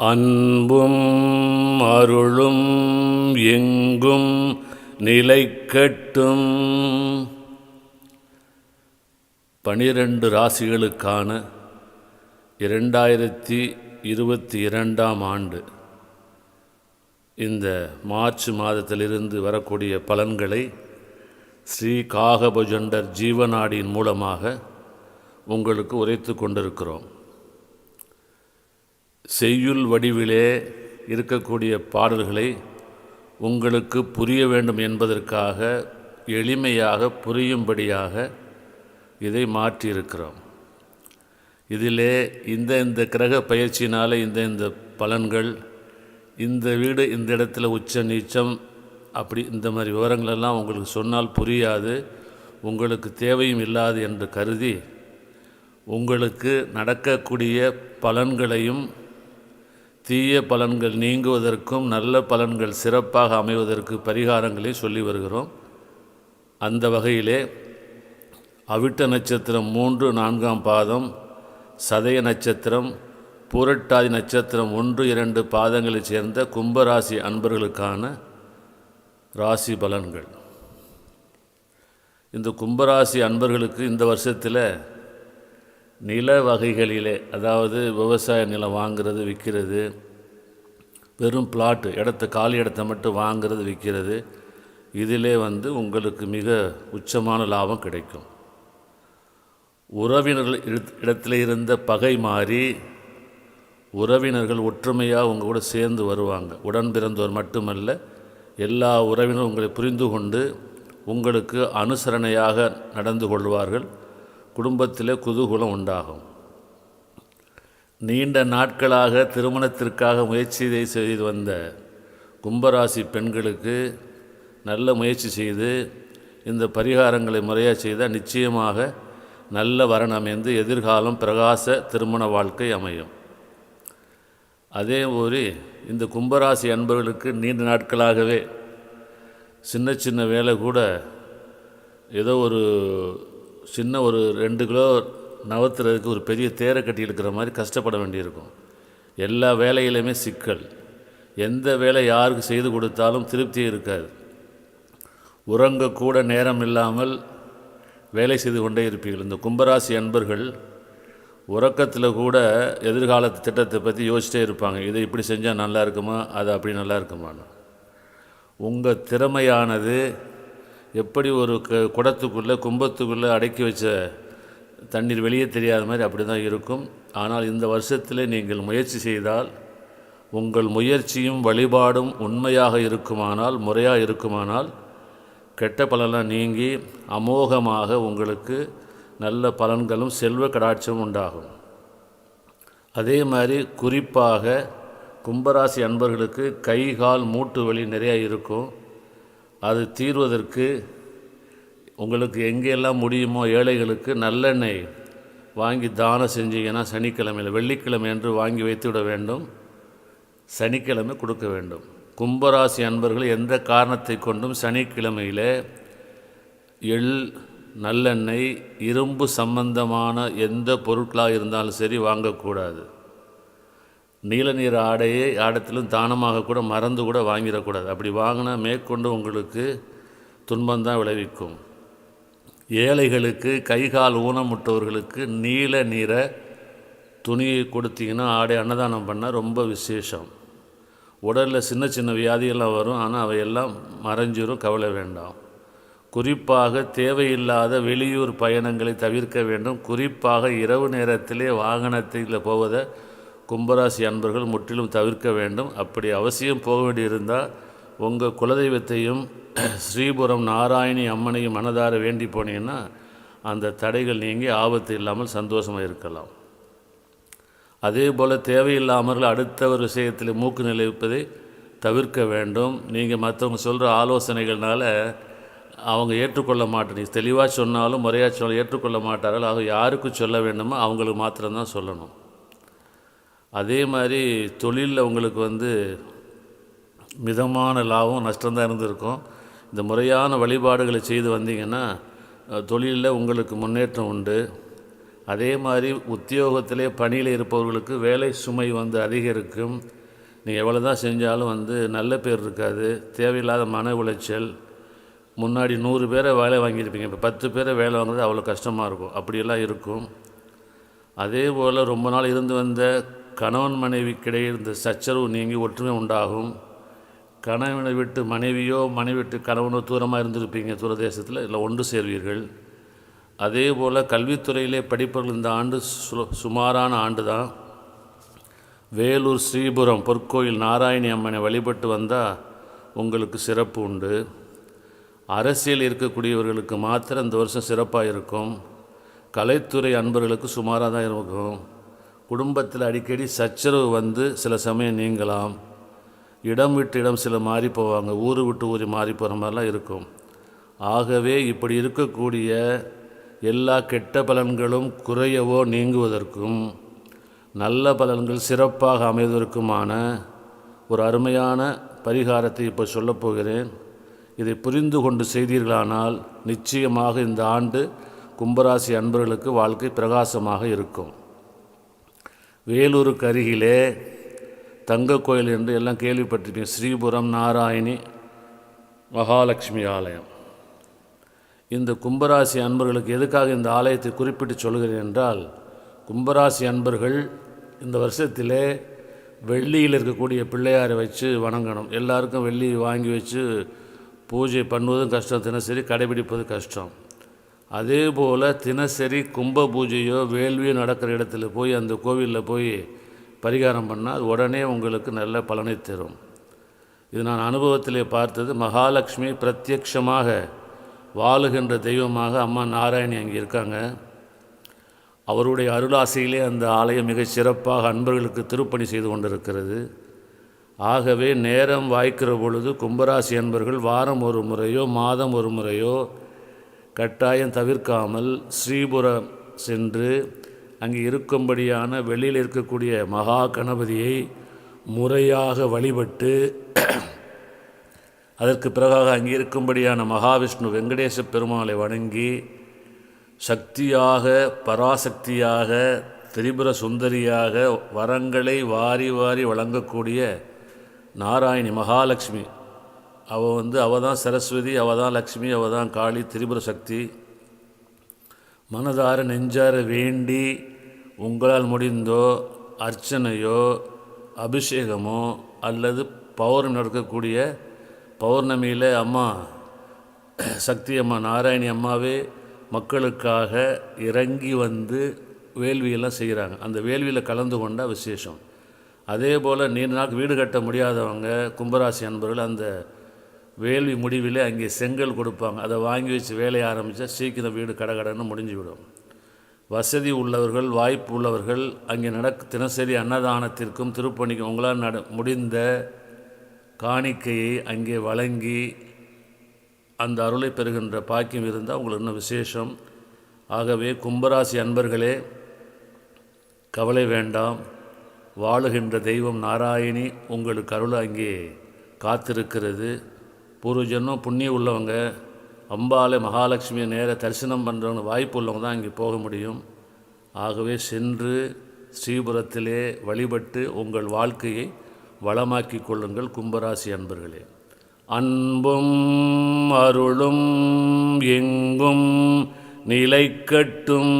அன்பும் அருளும் எங்கும் நிலைக்கட்டும். பனிரெண்டு ராசிகளுக்கான இரண்டாயிரத்தி இருபத்தி இரண்டாம் ஆண்டு. இந்த மார்ச் மாதத்திலிருந்து வரக்கூடிய பலன்களை ஸ்ரீ காகபுஜண்டர் ஜீவநாடியின் மூலமாக உங்களுக்கு உரைத்து கொண்டிருக்கிறோம். செய்யுள் வடிவிலே இருக்கக்கூடிய பாடல்களை உங்களுக்கு புரிய வேண்டும் என்பதற்காக எளிமையாக புரியும்படியாக இதை மாற்றியிருக்கிறோம். இதிலே இந்த இந்த கிரக பயிற்சியினால் இந்த இந்த பலன்கள் இந்த வீடு இந்த இடத்துல உச்ச நீச்சம் அப்படி இந்த மாதிரி விவரங்களெல்லாம் உங்களுக்கு சொன்னால் புரியாது. உங்களுக்கு தேவையும் இல்லாது என்று கருதி உங்களுக்கு நடக்கக்கூடிய பலன்களையும் தீய பலன்கள் நீங்குவதற்கும் நல்ல பலன்கள் சிறப்பாக அமைவதற்கு பரிகாரங்களை சொல்லி வருகிறோம். அந்த வகையிலே அவிட்ட நட்சத்திரம் மூன்று நான்காம் பாதம் சதய நட்சத்திரம் பூரட்டாதி நட்சத்திரம் ஒன்று இரண்டு பாதங்களைச் சேர்ந்த கும்பராசி அன்பர்களுக்கான ராசி பலன்கள். இந்த கும்பராசி அன்பர்களுக்கு இந்த வருஷத்தில் நில வகைகளிலே அதாவது விவசாய நிலம் வாங்கிறது விற்கிறது. வெறும் பிளாட்டு இடத்த காலி இடத்த மட்டும் வாங்கிறது விற்கிறது. இதிலே வந்து உங்களுக்கு மிக உச்சமான லாபம் கிடைக்கும். உறவினர்கள் இடத்துல இருந்த பகை மாறி உறவினர்கள் ஒற்றுமையாக உங்கள் கூட சேர்ந்து வருவாங்க. உடன் பிறந்தோர் மட்டுமல்ல எல்லா உறவினரும் உங்களை புரிந்து கொண்டு உங்களுக்கு அனுசரணையாக நடந்து கொள்வார்கள். குடும்பத்தில் குதூகூலம் உண்டாகும். நீண்ட நாட்களாக திருமணத்திற்காக முயற்சி செய்து வந்த கும்பராசி பெண்களுக்கு நல்ல முயற்சி செய்து இந்த பரிகாரங்களை முறையாக செய்தால் நிச்சயமாக நல்ல வரன் அமைந்து எதிர்காலம் பிரகாச திருமண வாழ்க்கை அமையும். அதே ஒரு இந்த கும்பராசி அன்பர்களுக்கு நீண்ட நாட்களாகவே சின்ன சின்ன வேலை கூட ஏதோ ஒரு சின்ன ஒரு ரெண்டு கிலோ நவத்துறதுக்கு ஒரு பெரிய தேரை கட்டி இருக்கிற மாதிரி கஷ்டப்பட வேண்டியிருக்கும். எல்லா வேலையிலுமே சிக்கல். எந்த வேலை யாருக்கு செய்து கொடுத்தாலும் திருப்தி இருக்காது. உறங்கக்கூட நேரம் இல்லாமல் வேலை செய்து கொண்டே இருப்பீர்கள். இந்த கும்பராசி அன்பர்கள் உறக்கத்தில் கூட எதிர்கால திட்டத்தை பற்றி யோசிச்சிட்டே இருப்பாங்க. இதை இப்படி செஞ்சால் நல்லா இருக்குமா? அது அப்படி நல்லா இருக்குமான்னு. உங்கள் திறமையானது எப்படி ஒரு க குடத்துக்குள்ளே கும்பத்துக்குள்ளே அடக்கி வச்ச தண்ணீர் வெளியே தெரியாத மாதிரி அப்படி தான் இருக்கும். ஆனால் இந்த வருஷத்தில் நீங்கள் முயற்சி செய்தால் உங்கள் முயற்சியும் வழிபாடும் உண்மையாக இருக்குமானால் முறையாக இருக்குமானால் கெட்ட பலனெல்லாம் நீங்கி அமோகமாக உங்களுக்கு நல்ல பலன்களும் செல்வ கடாட்சமும் உண்டாகும். அதே மாதிரி குறிப்பாக கும்பராசி அன்பர்களுக்கு கை கால் மூட்டு வலி நிறையா இருக்கும். அது தீர்வதற்கு உங்களுக்கு எங்கெல்லாம் முடியுமோ ஏழைகளுக்கு நல்லெண்ணெய் வாங்கி தானம் செஞ்சீங்கன்னா சனிக்கிழமையில் வெள்ளிக்கிழமை என்று வாங்கி வைத்து விட வேண்டும். சனிக்கிழமை கொடுக்க வேண்டும். கும்பராசி அன்பர்கள் எந்த காரணத்தை கொண்டும் சனிக்கிழமையில் எள் நல்லெண்ணெய் இரும்பு சம்பந்தமான எந்த பொருட்களாக இருந்தாலும் சரி வாங்கக்கூடாது. நீல நிற ஆடையை ஆடத்திலும் தானமாக கூட மறந்து கூட வாங்கிடக்கூடாது. அப்படி வாங்கினா மேற்கொண்டு உங்களுக்கு துன்பம்தான் விளைவிக்கும். ஏழைகளுக்கு கை கால் ஊனமுட்டவர்களுக்கு நீல நீரை துணியை கொடுத்தீங்கன்னா ஆடை அன்னதானம் பண்ணால் ரொம்ப விசேஷம். உடலில் சின்ன சின்ன வியாதியெல்லாம் வரும். ஆனால் அவையெல்லாம் மறைஞ்சிரும் கவலை வேண்டாம். குறிப்பாக தேவையில்லாத வெளியூர் பயணங்களை தவிர்க்க வேண்டும். குறிப்பாக இரவு நேரத்திலே வாகனத்தில் போவதை கும்பராசி அன்பர்கள் முற்றிலும் தவிர்க்க வேண்டும். அப்படி அவசியம் போக வேண்டியிருந்தால் உங்கள் குலதெய்வத்தையும் ஸ்ரீபுரம் நாராயணி அம்மனையும் மனதார வேண்டி போனீங்கன்னா அந்த தடைகள் நீங்கி ஆபத்து இல்லாமல் சந்தோஷமாக இருக்கலாம். அதே போல் தேவையில்லாமல் அடுத்த ஒரு விஷயத்தில் மூக்கு நிலைப்பதை தவிர்க்க வேண்டும். நீங்கள் மற்றவங்க சொல்கிற ஆலோசனைகள்னால அவங்க ஏற்றுக்கொள்ள மாட்டேன். தெளிவாக சொன்னாலும் முறையாக சொல்ல ஏற்றுக்கொள்ள மாட்டார்கள். ஆக யாருக்கு சொல்ல வேண்டுமோ அவங்களுக்கு மாத்திரம்தான் சொல்லணும். அதே மாதிரி தொழிலில் உங்களுக்கு வந்து மிதமான லாபம் நஷ்டம்தான் இருந்திருக்கும். இந்த முறையான வழிபாடுகளை செய்து வந்தீங்கன்னா தொழிலில் உங்களுக்கு முன்னேற்றம் உண்டு. அதே மாதிரி உத்தியோகத்திலே பணியில் இருப்பவர்களுக்கு வேலை சுமை வந்து அதிகரிக்கும். நீங்கள் எவ்வளோ தான் செஞ்சாலும் வந்து நல்ல பேர் இருக்காது. தேவையில்லாத மன உளைச்சல். முன்னாடி நூறு பேரை வேலை வாங்கியிருப்பீங்க. இப்போ பத்து பேரை வேலை வாங்குறது அவ்வளோ கஷ்டமாக இருக்கும். அப்படியெல்லாம் இருக்கும். அதே போல் ரொம்ப நாள் இருந்து வந்த கணவன் மனைவிக்கிடையே இருந்த சச்சரவு நீங்கி ஒற்றுமை உண்டாகும். கணவனை விட்டு மனைவியோ மனைவி விட்டு கணவனோ தூரமாக இருந்திருப்பீங்க தூரதேசத்தில் இல்லை ஒன்று சேர்வீர்கள். அதே போல் கல்வித்துறையிலே படிப்பவர்கள் இந்த ஆண்டு சு சுமாரான ஆண்டு தான் வேலூர் ஸ்ரீபுரம் பொற்கோயில் நாராயணி அம்மனை வழிபட்டு வந்தால் உங்களுக்கு சிறப்பு உண்டு. அரசியல் இருக்கக்கூடியவர்களுக்கு மாத்திரம் இந்த வருஷம் சிறப்பாக இருக்கும். கலைத்துறை அன்பர்களுக்கு சுமாராக தான் இருக்கும். குடும்பத்தில் அடிக்கடி சச்சரவு வந்து சில சமயம் நீங்கலாம். இடம் விட்டு இடம் சில மாறி போவாங்க. ஊர் விட்டு ஊர் மாறி போகிற மாதிரிலாம் இருக்கும். ஆகவே இப்படி இருக்கக்கூடிய எல்லா கெட்ட பலன்களும் குறையவோ நீங்குவதற்கும் நல்ல பலன்கள் சிறப்பாக அமைவதற்குமான ஒரு அருமையான பரிகாரத்தை இப்போ சொல்லப் போகிறேன். இதை புரிந்து கொண்டு செய்தீர்களானால் நிச்சயமாக இந்த ஆண்டு கும்பராசி அன்பர்களுக்கு வாழ்க்கை பிரகாசமாக இருக்கும். வேலூருக்கு அருகிலே தங்க கோயில் என்று எல்லாம் கேள்விப்பட்டிருப்பீங்க. ஸ்ரீபுரம் நாராயணி மகாலட்சுமி ஆலயம். இந்த கும்பராசி அன்பர்களுக்கு எதுக்காக இந்த ஆலயத்தை குறிப்பிட்டு சொல்கிறேன் என்றால் கும்பராசி அன்பர்கள் இந்த வருஷத்திலே வெள்ளியில் இருக்கக்கூடிய பிள்ளையாரை வச்சு வணங்கணும். எல்லாருக்கும் வெள்ளி வாங்கி வச்சு பூஜை பண்ணுவதும் கஷ்டம் தினசரி கடைபிடிப்பது கஷ்டம். அதே போல் தினசரி கும்ப பூஜையோ வேள்வியோ நடக்கிற இடத்துல போய் அந்த கோவிலில் போய் பரிகாரம் பண்ணால் அது உடனே உங்களுக்கு நல்ல பலனை தரும். இது நான் அனுபவத்திலே பார்த்தது. மகாலட்சுமி பிரத்யக்ஷமாக வாழுகின்ற தெய்வமாக அம்மா நாராயணி அங்கே இருக்காங்க. அவருடைய அருளாசையிலே அந்த ஆலயம் மிகச் சிறப்பாக அன்பர்களுக்கு திருப்பணி செய்து கொண்டிருக்கிறது. ஆகவே நேரம் வாய்க்கிற பொழுது கும்பராசி அன்பர்கள் வாரம் ஒரு முறையோ மாதம் ஒரு முறையோ கட்டாயம் தவிர்க்காமல் ஸ்ரீபுரம் சென்று அங்கே இருக்கும்படியான வெளியில் இருக்கக்கூடிய மகா கணபதியை முறையாக வழிபட்டு அதற்கு பிறகாக அங்கே இருக்கும்படியான மகாவிஷ்ணு வெங்கடேச பெருமாளை வணங்கி சக்தியாக பராசக்தியாக திரிபுர சுந்தரியாக வரங்களை வாரி வாரி வழங்கக்கூடிய நாராயணி மகாலட்சுமி அவள் வந்து அவள் தான் சரஸ்வதி அவள் தான் லக்ஷ்மி அவள் தான் காளி திரிபுர சக்தி. மனதார நெஞ்சார வேண்டி உங்களால் முடிந்தோ அர்ச்சனையோ அபிஷேகமோ அல்லது பௌர்ணமி நடக்கக்கூடிய பௌர்ணமியில் அம்மா சக்தி அம்மா நாராயணி அம்மாவே மக்களுக்காக இறங்கி வந்து வேள்வியெல்லாம் செய்கிறாங்க. அந்த வேள்வியில் கலந்து கொண்டால் விசேஷம். அதே போல் நீண்ட நாள் வீடு கட்ட முடியாதவங்க கும்பராசி அன்பர்கள் அந்த வேள்வி முடிவில் அங்கே செங்கல் கொடுப்பாங்க. அதை வாங்கி வச்சு வேலையை ஆரம்பித்தா சீக்கிரம் வீடு கடகடன்னு முடிஞ்சுவிடும். வசதி உள்ளவர்கள் வாய்ப்பு உள்ளவர்கள் அங்கே நடக்க தினசரி அன்னதானத்திற்கும் திருப்பணிக்கும் உங்களால் நட முடிந்த காணிக்கையை அங்கே வழங்கி அந்த அருளை பெறுகின்ற பாக்கியம் இருந்தால் உங்களுக்கு இன்னும் விசேஷம். ஆகவே கும்பராசி அன்பர்களே கவலை வேண்டாம். வாழுகின்ற தெய்வம் நாராயணி உங்களுக்கு அருள் அங்கே காத்திருக்கிறது. பூர்வஜன்மம் புண்ணியம் உள்ளவங்க அம்பாலை மகாலட்சுமியை நேர தரிசனம் பண்ணுறவங்க வாய்ப்பு உள்ளவங்க தான் அங்கே போக முடியும். ஆகவே சென்று ஸ்ரீபுரத்திலே வழிபட்டு உங்கள் வாழ்க்கையை வளமாக்கிக் கொள்ளுங்கள் கும்பராசி அன்பர்களே. அன்பும் அருளும் எங்கும் நிலைக்கட்டும்.